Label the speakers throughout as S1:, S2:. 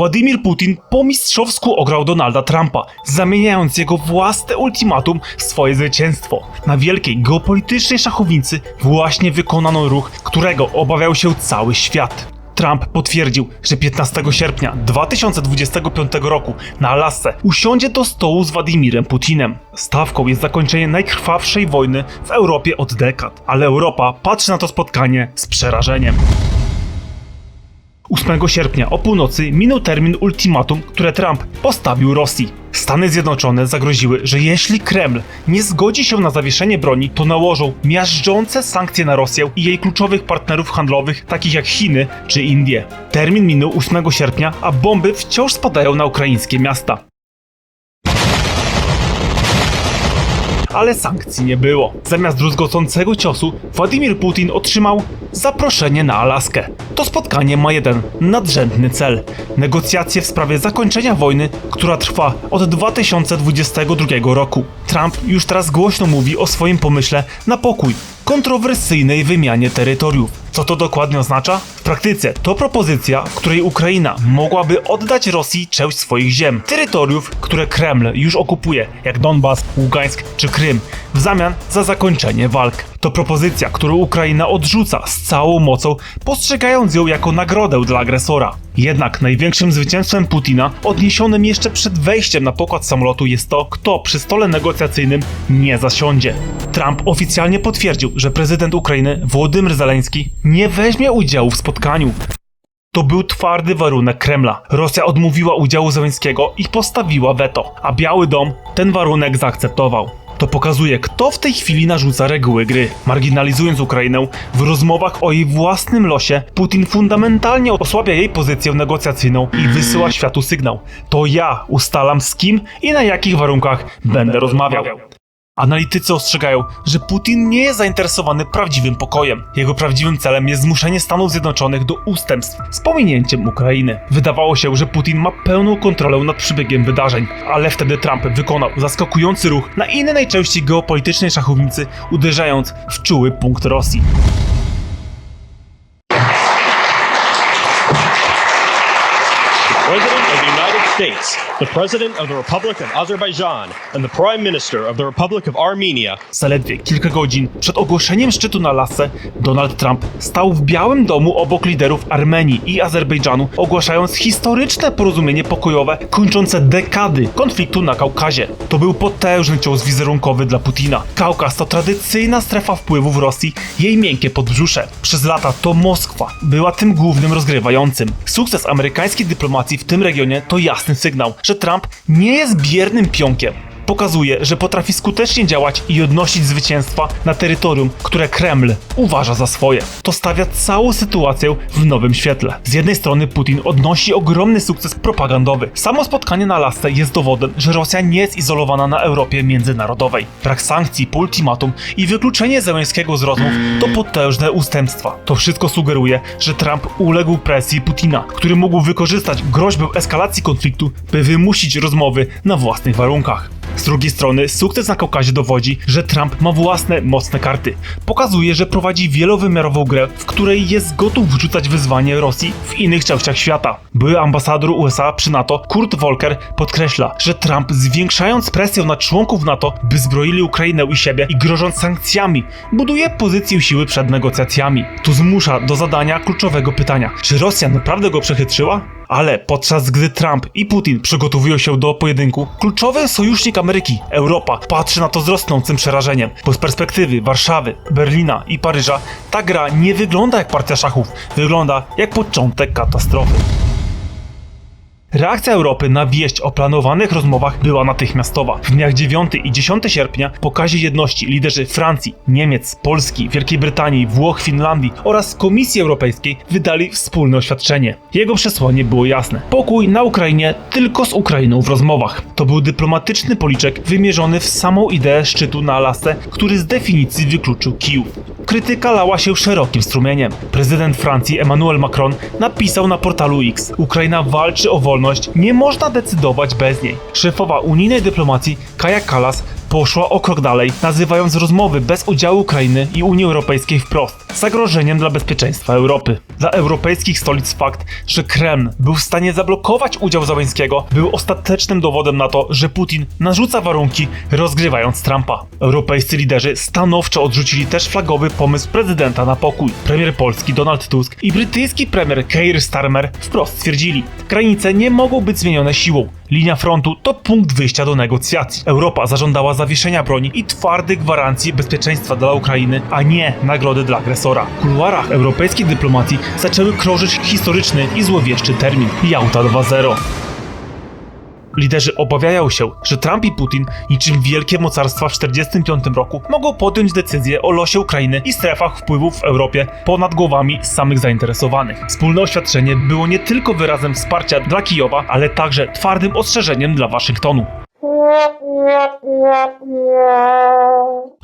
S1: Władimir Putin po mistrzowsku ograł Donalda Trumpa, zamieniając jego własne ultimatum w swoje zwycięstwo. Na wielkiej geopolitycznej szachownicy właśnie wykonano ruch, którego obawiał się cały świat. Trump potwierdził, że 15 sierpnia 2025 roku na Alasce usiądzie do stołu z Władimirem Putinem. Stawką jest zakończenie najkrwawszej wojny w Europie od dekad, ale Europa patrzy na to spotkanie z przerażeniem. 8 sierpnia o północy minął termin ultimatum, które Trump postawił Rosji. Stany Zjednoczone zagroziły, że jeśli Kreml nie zgodzi się na zawieszenie broni, to nałożą miażdżące sankcje na Rosję i jej kluczowych partnerów handlowych, takich jak Chiny czy Indie. Termin minął 8 sierpnia, a bomby wciąż spadają na ukraińskie miasta. Ale sankcji nie było. Zamiast druzgocącego ciosu, Władimir Putin otrzymał zaproszenie na Alaskę. To spotkanie ma jeden nadrzędny cel: negocjacje w sprawie zakończenia wojny, która trwa od 2022 roku. Trump już teraz głośno mówi o swoim pomyśle na pokój, kontrowersyjnej wymianie terytoriów. Co to dokładnie oznacza? W praktyce to propozycja, w której Ukraina mogłaby oddać Rosji część swoich ziem, terytoriów, które Kreml już okupuje, jak Donbas, Ługańsk czy Krym, w zamian za zakończenie walk. To propozycja, którą Ukraina odrzuca z całą mocą, postrzegając ją jako nagrodę dla agresora. Jednak największym zwycięstwem Putina, odniesionym jeszcze przed wejściem na pokład samolotu, jest to, kto przy stole negocjacyjnym nie zasiądzie. Trump oficjalnie potwierdził, że prezydent Ukrainy Włodymyr Zeleński nie weźmie udziału w spotkaniu. To był twardy warunek Kremla. Rosja odmówiła udziału Zeleńskiego i postawiła weto, a Biały Dom ten warunek zaakceptował. To pokazuje, kto w tej chwili narzuca reguły gry. Marginalizując Ukrainę, w rozmowach o jej własnym losie, Putin fundamentalnie osłabia jej pozycję negocjacyjną i wysyła światu sygnał. To ja ustalam z kim i na jakich warunkach będę rozmawiał. Analitycy ostrzegają, że Putin nie jest zainteresowany prawdziwym pokojem. Jego prawdziwym celem jest zmuszenie Stanów Zjednoczonych do ustępstw z pominięciem Ukrainy. Wydawało się, że Putin ma pełną kontrolę nad przebiegiem wydarzeń, ale wtedy Trump wykonał zaskakujący ruch na innej części geopolitycznej szachownicy, uderzając w czuły punkt Rosji.
S2: States, the President of the Republic of Azerbaijan, and the Prime Minister of the Republic of Armenia
S1: Zaledwie kilka godzin przed ogłoszeniem szczytu na lasce, Donald Trump stał w Białym Domu obok liderów Armenii i Azerbejdżanu, ogłaszając historyczne porozumienie pokojowe kończące dekady konfliktu na Kaukazie. To był potężny cios wizerunkowy dla Putina. Kaukaz to tradycyjna strefa wpływów Rosji, jej miękkie podbrzusze. Przez lata to Moskwa była tym głównym rozgrywającym. Sukces amerykańskiej dyplomacji w tym regionie to jasny sygnał, że Trump nie jest biernym pionkiem pokazuje, że potrafi skutecznie działać i odnosić zwycięstwa na terytorium, które Kreml uważa za swoje. To stawia całą sytuację w nowym świetle. Z jednej strony Putin odnosi ogromny sukces propagandowy. Samo spotkanie na lasce jest dowodem, że Rosja nie jest izolowana na Europie międzynarodowej. Brak sankcji ultimatum i wykluczenie Zełenskiego z rozmów to potężne ustępstwa. To wszystko sugeruje, że Trump uległ presji Putina, który mógł wykorzystać groźbę eskalacji konfliktu, by wymusić rozmowy na własnych warunkach. Z drugiej strony, sukces na Kaukazie dowodzi, że Trump ma własne mocne karty. Pokazuje, że prowadzi wielowymiarową grę, w której jest gotów wrzucać wyzwanie Rosji w innych częściach świata. Były ambasador USA przy NATO Kurt Volker podkreśla, że Trump zwiększając presję na członków NATO, by zbroili Ukrainę i siebie i grożąc sankcjami, buduje pozycję siły przed negocjacjami. Tu zmusza do zadania kluczowego pytania: czy Rosja naprawdę go przechytrzyła? Ale podczas gdy Trump i Putin przygotowują się do pojedynku, kluczowy sojusznik Ameryki, Europa, patrzy na to z rosnącym przerażeniem, bo z perspektywy Warszawy, Berlina i Paryża ta gra nie wygląda jak partia szachów, wygląda jak początek katastrofy. Reakcja Europy na wieść o planowanych rozmowach była natychmiastowa. W dniach 9 i 10 sierpnia po kazie jedności liderzy Francji, Niemiec, Polski, Wielkiej Brytanii, Włoch, Finlandii oraz Komisji Europejskiej wydali wspólne oświadczenie. Jego przesłanie było jasne. Pokój na Ukrainie tylko z Ukrainą w rozmowach. To był dyplomatyczny policzek wymierzony w samą ideę szczytu na Alasce, który z definicji wykluczył Kijów. Krytyka lała się szerokim strumieniem. Prezydent Francji Emmanuel Macron napisał na portalu X: Ukraina walczy o wolność, nie można decydować bez niej. Szefowa unijnej dyplomacji Kaja Kallas poszła o krok dalej, nazywając rozmowy bez udziału Ukrainy i Unii Europejskiej wprost zagrożeniem dla bezpieczeństwa Europy. Dla europejskich stolic fakt, że Kreml był w stanie zablokować udział Załęskiego, był ostatecznym dowodem na to, że Putin narzuca warunki, rozgrywając Trumpa. Europejscy liderzy stanowczo odrzucili też flagowy pomysł prezydenta na pokój. Premier polski Donald Tusk i brytyjski premier Keir Starmer wprost stwierdzili, granice nie mogą być zmienione siłą. Linia frontu to punkt wyjścia do negocjacji. Europa zażądała zawieszenia broni i twardych gwarancji bezpieczeństwa dla Ukrainy, a nie nagrody dla agresora. W kuluarach europejskiej dyplomacji zaczęły krążyć historyczny i złowieszczy termin Jałta 2.0. Liderzy obawiają się, że Trump i Putin, niczym wielkie mocarstwa w 1945 roku, mogą podjąć decyzję o losie Ukrainy i strefach wpływów w Europie ponad głowami samych zainteresowanych. Wspólne oświadczenie było nie tylko wyrazem wsparcia dla Kijowa, ale także twardym ostrzeżeniem dla Waszyngtonu.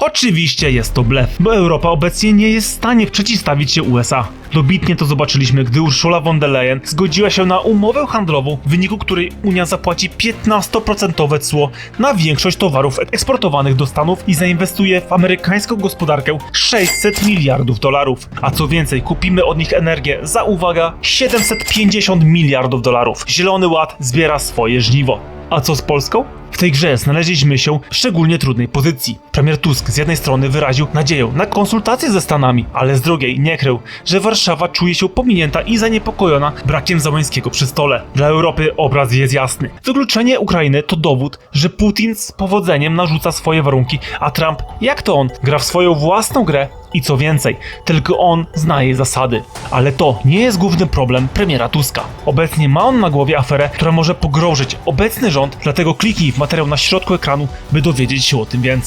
S1: Oczywiście jest to blef, bo Europa obecnie nie jest w stanie przeciwstawić się USA. Dobitnie to zobaczyliśmy, gdy Ursula von der Leyen zgodziła się na umowę handlową, w wyniku której Unia zapłaci 15% cło na większość towarów eksportowanych do Stanów i zainwestuje w amerykańską gospodarkę 600 miliardów dolarów. A co więcej, kupimy od nich energię za uwaga 750 miliardów dolarów. Zielony Ład zbiera swoje żniwo. A co z Polską? W tej grze znaleźliśmy się w szczególnie trudnej pozycji. Premier Tusk z jednej strony wyraził nadzieję na konsultacje ze Stanami, ale z drugiej nie krył, że Warszawa czuje się pominięta i zaniepokojona brakiem Załęskiego przy stole. Dla Europy obraz jest jasny. Wykluczenie Ukrainy to dowód, że Putin z powodzeniem narzuca swoje warunki, a Trump, jak to on, gra w swoją własną grę i co więcej, tylko on zna jej zasady. Ale to nie jest główny problem premiera Tuska. Obecnie ma on na głowie aferę, która może pogrążyć obecny rząd, dlatego kliknij w materiał na środku ekranu, by dowiedzieć się o tym więcej.